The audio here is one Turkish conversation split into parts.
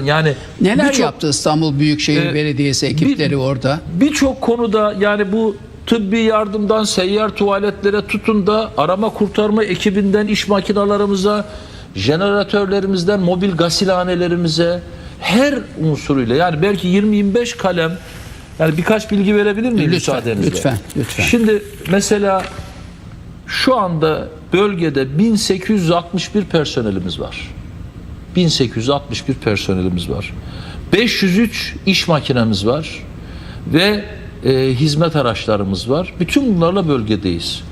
Yani Neler birçok- yaptı İstanbul Büyükşehir Ee, Belediyesi ekipleri bir- orada? Birçok konuda yani bu tıbbi yardımdan seyyar tuvaletlere tutun da arama kurtarma ekibinden iş makinalarımıza, jeneratörlerimizden mobil gasilhanelerimize her unsuruyla yani belki 20-25 kalem yani birkaç bilgi verebilir miyim Lütfen, müsaadenizle? lütfen, lütfen. Şimdi mesela şu anda bölgede 1861 personelimiz var. 1861 personelimiz var. 503 iş makinemiz var ve e, hizmet araçlarımız var. Bütün bunlarla bölgedeyiz.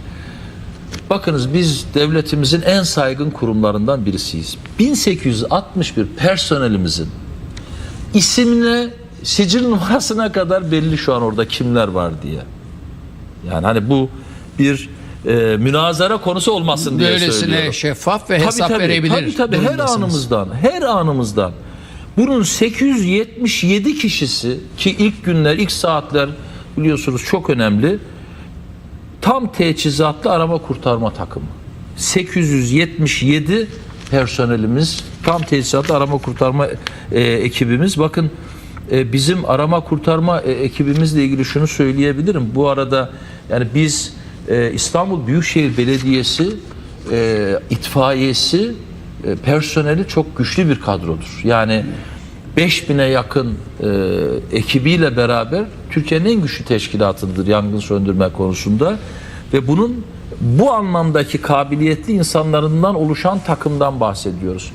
Bakınız biz devletimizin en saygın kurumlarından birisiyiz. 1861 personelimizin isimine, sicil numarasına kadar belli şu an orada kimler var diye. Yani hani bu bir e, münazara konusu olmasın diye söylüyorum. Böylesine şeffaf ve hesap tabii, verebilir Tabii tabii her anımızdan, her anımızdan. Bunun 877 kişisi ki ilk günler, ilk saatler biliyorsunuz çok önemli. Tam teçhizatlı arama kurtarma takımı. 877 personelimiz, tam teçhizatlı arama kurtarma e, ekibimiz. Bakın e, bizim arama kurtarma e, ekibimizle ilgili şunu söyleyebilirim. Bu arada yani biz e, İstanbul Büyükşehir Belediyesi e, itfaiyesi e, personeli çok güçlü bir kadrodur. Yani 5000'e yakın e, ekibiyle beraber Türkiye'nin en güçlü teşkilatıdır yangın söndürme konusunda ve bunun bu anlamdaki kabiliyetli insanlarından oluşan takımdan bahsediyoruz.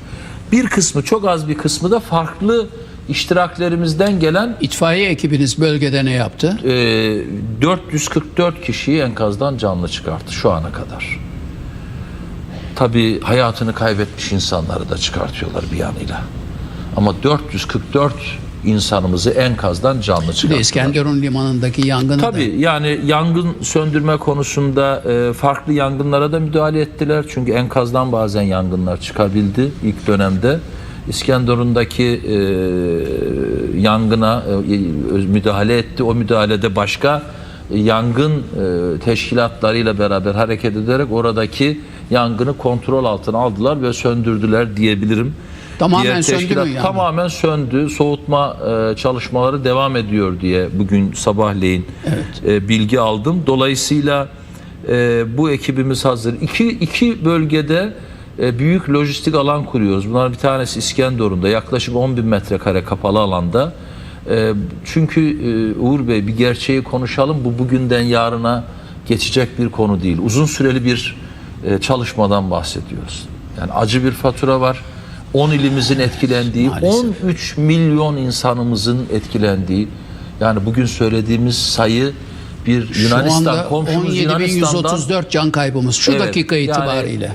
Bir kısmı çok az bir kısmı da farklı iştiraklerimizden gelen İtfaiye ekibiniz bölgede ne yaptı? e, 444 kişiyi enkazdan canlı çıkarttı şu ana kadar. Tabii hayatını kaybetmiş insanları da çıkartıyorlar bir yanıyla. Ama 444 insanımızı enkazdan canlı Bir de çıkarttılar. İskenderun limanındaki yangını da. Tabii yani yangın söndürme konusunda e, farklı yangınlara da müdahale ettiler. Çünkü enkazdan bazen yangınlar çıkabildi ilk dönemde. İskenderun'daki e, yangına e, müdahale etti. O müdahalede başka yangın e, teşkilatlarıyla beraber hareket ederek oradaki yangını kontrol altına aldılar ve söndürdüler diyebilirim. Tamamen Diğer söndü mü yangın? Tamamen söndü. Soğutma e, çalışmaları devam ediyor diye bugün sabahleyin e, bilgi aldım. Dolayısıyla e, bu ekibimiz hazır. İki, iki bölgede e, büyük lojistik alan kuruyoruz. Bunların bir tanesi İskenderun'da yaklaşık 10 bin metrekare kapalı alanda. E, çünkü e, Uğur Bey bir gerçeği konuşalım. Bu bugünden yarına geçecek bir konu değil. Uzun süreli bir e, çalışmadan bahsediyoruz. Yani acı bir fatura var. 10 ilimizin etkilendiği, Maalesef. 13 milyon insanımızın etkilendiği, yani bugün söylediğimiz sayı bir Yunanistan, komşumuz Yunanistan'dan 17.134 can kaybımız şu Evet, dakika yani- itibariyle.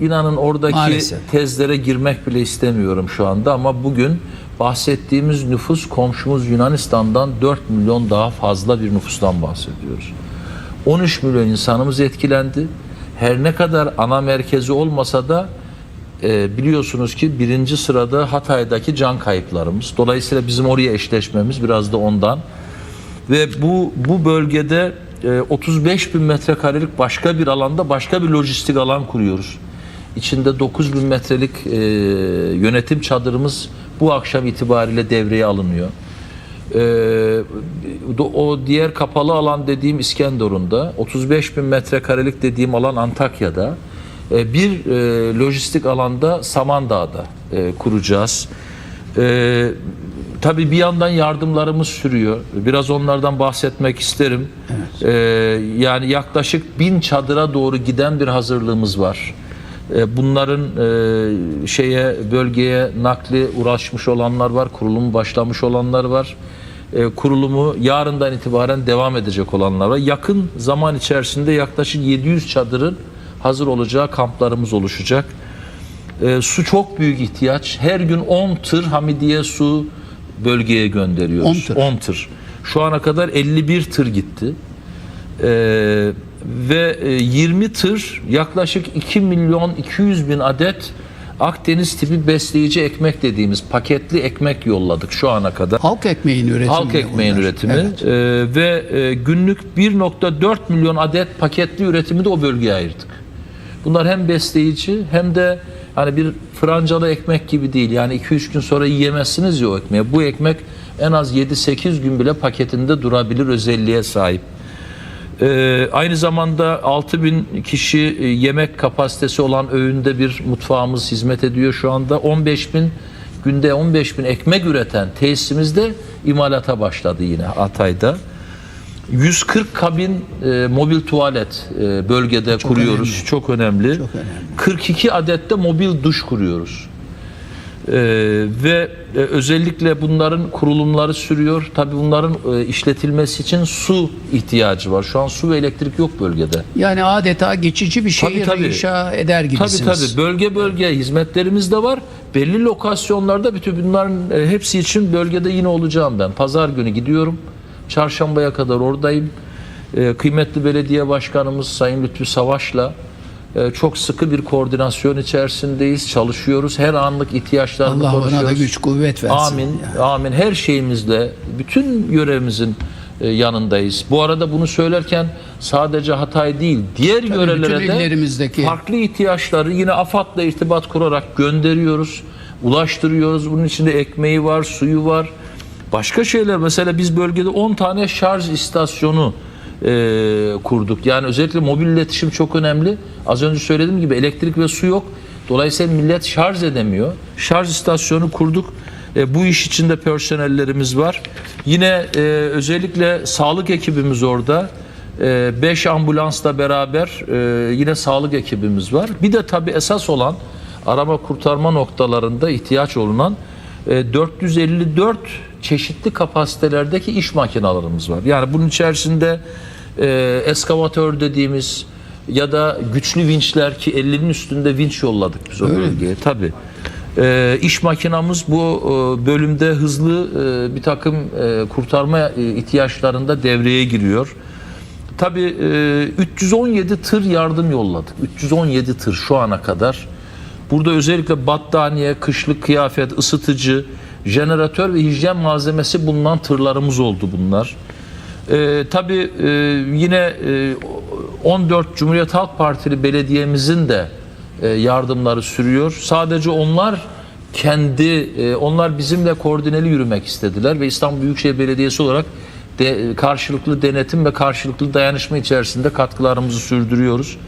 İnanın oradaki Maalesef. tezlere girmek bile istemiyorum şu anda ama bugün bahsettiğimiz nüfus komşumuz Yunanistan'dan 4 milyon daha fazla bir nüfustan bahsediyoruz. 13 milyon insanımız etkilendi. Her ne kadar ana merkezi olmasa da e, biliyorsunuz ki birinci sırada Hatay'daki can kayıplarımız. Dolayısıyla bizim oraya eşleşmemiz biraz da ondan. Ve bu bu bölgede e, 35 bin metrekarelik başka bir alanda başka bir lojistik alan kuruyoruz. İçinde 9 bin metrelik e, yönetim çadırımız bu akşam itibariyle devreye alınıyor. E, o diğer kapalı alan dediğim İskenderun'da, 35 bin metrekarelik dediğim alan Antakya'da, e, bir e, lojistik alanda Samandağ'da e, kuracağız. E, tabii bir yandan yardımlarımız sürüyor. Biraz onlardan bahsetmek isterim. E, yani yaklaşık bin çadıra doğru giden bir hazırlığımız var. E, Bunların e, şeye bölgeye nakli uğraşmış olanlar var, kurulumu başlamış olanlar var. E, Kurulumu yarından itibaren devam edecek olanlar var. Yakın zaman içerisinde yaklaşık 700 çadırın hazır olacağı kamplarımız oluşacak. Su çok büyük ihtiyaç. Her gün 10 tır Hamidiye su bölgeye gönderiyoruz. 10 tır. 10 tır. Şu ana kadar 51 tır gitti. Ee, ve e, 20 tır yaklaşık 2 milyon 200 bin adet Akdeniz tipi besleyici ekmek dediğimiz paketli ekmek yolladık şu ana kadar. Halk ekmeğin üretimi. Halk ekmeğin bunlar. üretimi Evet. Ee, ve e, günlük 1.4 milyon adet paketli üretimi de o bölgeye ayırdık. Bunlar hem besleyici hem de hani bir francalı ekmek gibi değil. Yani 2-3 gün sonra yiyemezsiniz ya o ekmeği. Bu ekmek en az 7-8 gün bile paketinde durabilir özelliğe sahip. Ee, aynı zamanda 6000 kişi e, yemek kapasitesi olan öğünde bir mutfağımız hizmet ediyor şu anda. 15 bin günde 15 bin ekmek üreten tesisimizde imalata başladı yine Hatay'da. 140 kabin e, mobil tuvalet e, bölgede kuruyoruz. önemli. Çok önemli. Çok önemli. 42 adet de mobil duş kuruyoruz. Ee, ve e, özellikle bunların kurulumları sürüyor. Tabii bunların e, işletilmesi için su ihtiyacı var. Şu an su ve elektrik yok bölgede. Yani adeta geçici bir şehir tabii. inşa eder gibisiniz. Tabii tabii bölge bölge hizmetlerimiz de var. Belli lokasyonlarda bütün bunların e, hepsi için bölgede yine olacağım ben. Pazar günü gidiyorum. Çarşambaya kadar oradayım. E, Kıymetli belediye başkanımız Sayın Lütfü Savaş'la çok sıkı bir koordinasyon içerisindeyiz. Çalışıyoruz. Her anlık ihtiyaçlarını Allah ona konuşuyoruz. da güç kuvvet versin. Amin. Amin. Her şeyimizle bütün görevimizin e, yanındayız. Bu arada bunu söylerken sadece Hatay değil, diğer yörelere bütün de farklı ihtiyaçları yine AFAD'la irtibat kurarak gönderiyoruz, ulaştırıyoruz. Bunun içinde ekmeği var, suyu var. Başka şeyler mesela biz bölgede 10 tane şarj istasyonu e, kurduk. Yani özellikle mobil iletişim çok önemli. Az önce söylediğim gibi elektrik ve su yok. Dolayısıyla millet şarj edemiyor. Şarj istasyonu kurduk. E, bu iş içinde personellerimiz var. Yine e, özellikle sağlık ekibimiz orada. 5 ambulansla beraber e, yine sağlık ekibimiz var. Bir de tabii esas olan arama kurtarma noktalarında ihtiyaç olunan e, 454 çeşitli kapasitelerdeki iş makinalarımız var. Yani bunun içerisinde e, eskavatör dediğimiz ya da güçlü vinçler ki 50'nin üstünde vinç yolladık biz o bölgeye. Tabii. E, iş makinamız bu e, bölümde hızlı e, bir takım e, kurtarma e, ihtiyaçlarında devreye giriyor. Tabii e, 317 tır yardım yolladık. 317 tır şu ana kadar. Burada özellikle battaniye, kışlık kıyafet, ısıtıcı, jeneratör ve hijyen malzemesi bulunan tırlarımız oldu bunlar. E, tabii e, yine e, 14 Cumhuriyet Halk Partili belediyemizin de e, yardımları sürüyor. Sadece onlar kendi e, onlar bizimle koordineli yürümek istediler ve İstanbul Büyükşehir Belediyesi olarak de, karşılıklı denetim ve karşılıklı dayanışma içerisinde katkılarımızı sürdürüyoruz.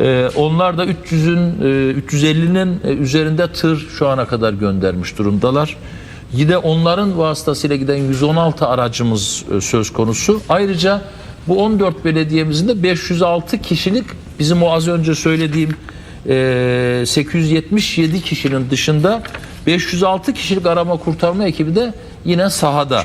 Ee, onlar da 300'ün e, 350'nin e, üzerinde tır şu ana kadar göndermiş durumdalar. Yine onların vasıtasıyla giden 116 aracımız e, söz konusu. Ayrıca bu 14 belediyemizin de 506 kişilik bizim o az önce söylediğim e, 877 kişinin dışında 506 kişilik arama kurtarma ekibi de yine sahada.